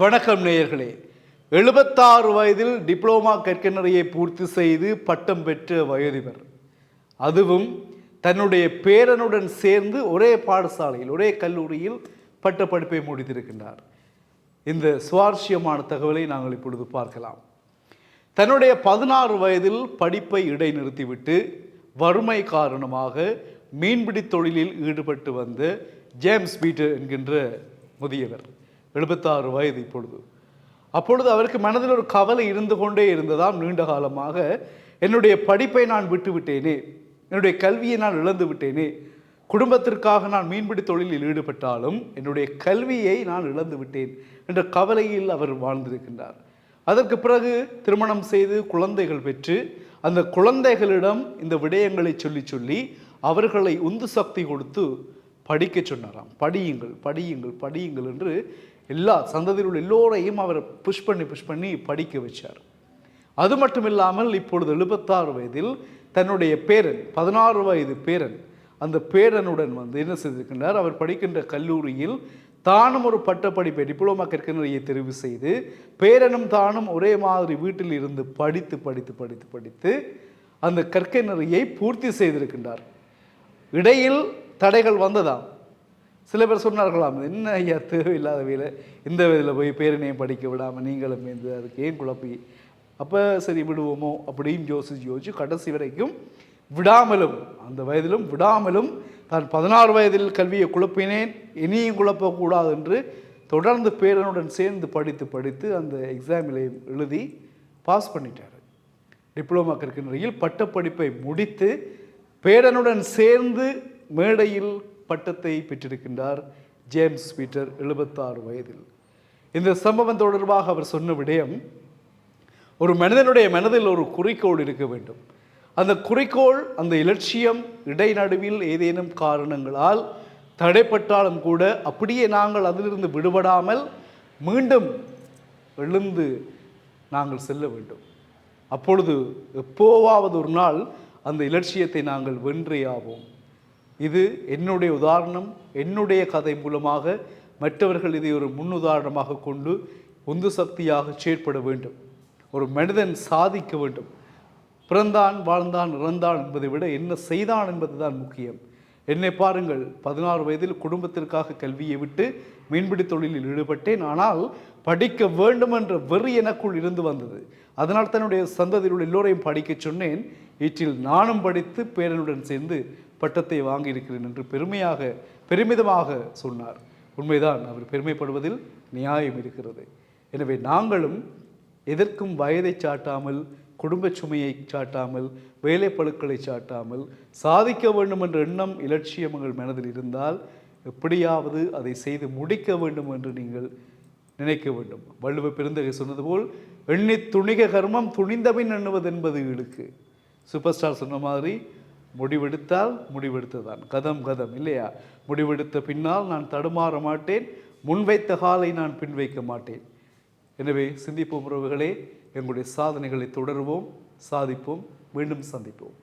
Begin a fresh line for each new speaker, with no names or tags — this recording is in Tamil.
வணக்கம் நேயர்களே. எழுபத்தாறு வயதில் டிப்ளோமா கற்கனரையை பூர்த்தி செய்து பட்டம் பெற்ற வயதிவர் அதுவும் தன்னுடைய பேரனுடன் சேர்ந்து ஒரே பாடசாலையில் ஒரே கல்லூரியில் பட்ட படிப்பை முடித்திருக்கின்றார். இந்த சுவாரஸ்யமான தகவலை நாங்கள் இப்பொழுது பார்க்கலாம். தன்னுடைய பதினாறு வயதில் படிப்பை இடைநிறுத்திவிட்டு வறுமை காரணமாக மீன்பிடி தொழிலில் ஈடுபட்டு வந்த ஜேம்ஸ் பீட்டர் என்கின்ற முதியவர். எழுபத்தாறு வயது இப்பொழுது. அப்பொழுது அவருக்கு மனதில் ஒரு கவலை இருந்து கொண்டே இருந்ததாம் நீண்ட காலமாக என்னுடைய படிப்பை நான் விட்டுவிட்டேனே என்னுடைய கல்வியை நான் இழந்து விட்டேனே குடும்பத்திற்காக நான் மீன்பிடி தொழிலில் ஈடுபட்டாலும் என்னுடைய கல்வியை நான் இழந்து விட்டேன் என்ற கவலையில் அவர் வாழ்ந்திருக்கின்றார். அதற்கு பிறகு திருமணம் செய்து குழந்தைகள் பெற்று அந்த குழந்தைகளிடம் இந்த விடயங்களை சொல்லி சொல்லி அவர்களை உந்து சக்தி கொடுத்து படிக்க சொன்னாராம். படியுங்கள் படியுங்கள் படியுங்கள் என்று எல்லா சந்ததியில் உள்ள எல்லோரையும் அவர் புஷ் பண்ணி புஷ் பண்ணி படிக்க வச்சார். அது மட்டும் இல்லாமல் இப்பொழுது எழுபத்தாறு வயதில் தன்னுடைய பேரன் பதினாறு வயது பேரன் அந்த பேரனுடன் வந்து என்ன செய்திருக்கின்றார்? அவர் படிக்கின்ற கல்லூரியில் தானும் ஒரு பட்டப்படிப்பை டிப்ளமா கற்கனரையை தெரிவு செய்து பேரனும் தானும் ஒரே மாதிரி வீட்டில் இருந்து படித்து படித்து படித்து படித்து அந்த கற்கனரையை பூர்த்தி செய்திருக்கின்றார். இடையில் தடைகள் வந்ததாம். சில பேர் சொன்னார்களாம் என்ன ஐயா தேவையில்லாத வேலை. இந்த வயதில் போய் பேரனையும் படிக்க விடாமல் நீங்களும் இந்த அதுக்கு ஏன் குழப்பி? அப்போ சரி விடுவோமோ? அப்படின்னு யோசிச்சு யோசிச்சு கடைசி வரைக்கும் விடாமலும் அந்த வயதிலும் விடாமலும் தான் பதினாறு வயதில் கல்வியை குழப்பினேன். இனியும் குழப்பக்கூடாது என்று தொடர்ந்து பேரனுடன் சேர்ந்து படித்து படித்து அந்த எக்ஸாமில் எழுதி பாஸ் பண்ணிட்டார். டிப்ளமா கற்கின்றையில் பட்டப்படிப்பை முடித்து பேரனுடன் சேர்ந்து மேடையில் பட்டத்தை பெற்றிருக்கின்றார் ஜேம்ஸ் பீட்டர் எழுபத்தாறு வயதில். இந்த சம்பவம் தொடர்பாக அவர் சொன்ன விடயம் ஒரு மனிதனுடைய மனதில் ஒரு குறிக்கோள் இருக்க வேண்டும். அந்த குறிக்கோள் அந்த இலட்சியம் இடைநடுவில் ஏதேனும் காரணங்களால் தடைப்பட்டாலும் கூட அப்படியே நாங்கள் அதிலிருந்து விடுபடாமல் மீண்டும் எழுந்து நாங்கள் செல்ல வேண்டும். அப்பொழுது எப்போவாவது ஒரு நாள் அந்த இலட்சியத்தை நாங்கள் வென்றே ஆவோம் இது என்னுடைய உதாரணம் என்னுடைய கதை மூலமாக மற்றவர்கள் இதை ஒரு முன்னுதாரணமாக கொண்டு உந்து சக்தியாக செயற்பட வேண்டும். ஒரு மனிதன் சாதிக்க வேண்டும். பிறந்தான் வாழ்ந்தான் இறந்தான் என்பதை விட என்ன செய்தான் என்பதுதான் முக்கியம். என்னை பாருங்கள் பதினாறு வயதில் குடும்பத்திற்காக கல்வியை விட்டு மீன்பிடி தொழிலில் ஈடுபட்டேன். ஆனால் படிக்க வேண்டும் என்ற வெறி எனக்குள் இருந்து வந்தது. அதனால் தன்னுடைய சந்ததியில் உள்ள எல்லோரையும் படிக்க சொன்னேன். வீட்டில் நானும் படித்து பேரனுடன் சேர்ந்து பட்டத்தை வாங்கியிருக்கிறேன் என்று பெருமையாக பெருமிதமாக சொன்னார். உண்மைதான் அவர் பெருமைப்படுவதில் நியாயம் இருக்கிறது. எனவே நாங்களும் எதற்கும் வயதை சாட்டாமல் குடும்ப சுமையை சாட்டாமல் வேலைப்பழுக்களை சாட்டாமல் சாதிக்க வேண்டும் என்ற எண்ணம் இலட்சியம் உங்கள் மனதில் இருந்தால் எப்படியாவது அதை செய்து முடிக்க வேண்டும் என்று நீங்கள் நினைக்க வேண்டும். வள்ளுவ பெருந்தகை சொன்னது போல் எண்ணி துணிக கர்மம் துணிந்தபின் எண்ணுவது என்பது இழுக்கு. சூப்பர் ஸ்டார் சொன்ன மாதிரி முடிவெடுத்தால் முடிவெடுத்ததான் கதம் கதம் இல்லையா? முடிவெடுத்த பின்னால் நான் தடுமாற மாட்டேன். முன்வைத்த காலை நான் பின்வைக்க மாட்டேன். எனவே சிந்திப்போம் உறவுகளே எங்களுடைய சாதனைகளை தொடருவோம் சாதிப்போம் மீண்டும் சந்திப்போம்.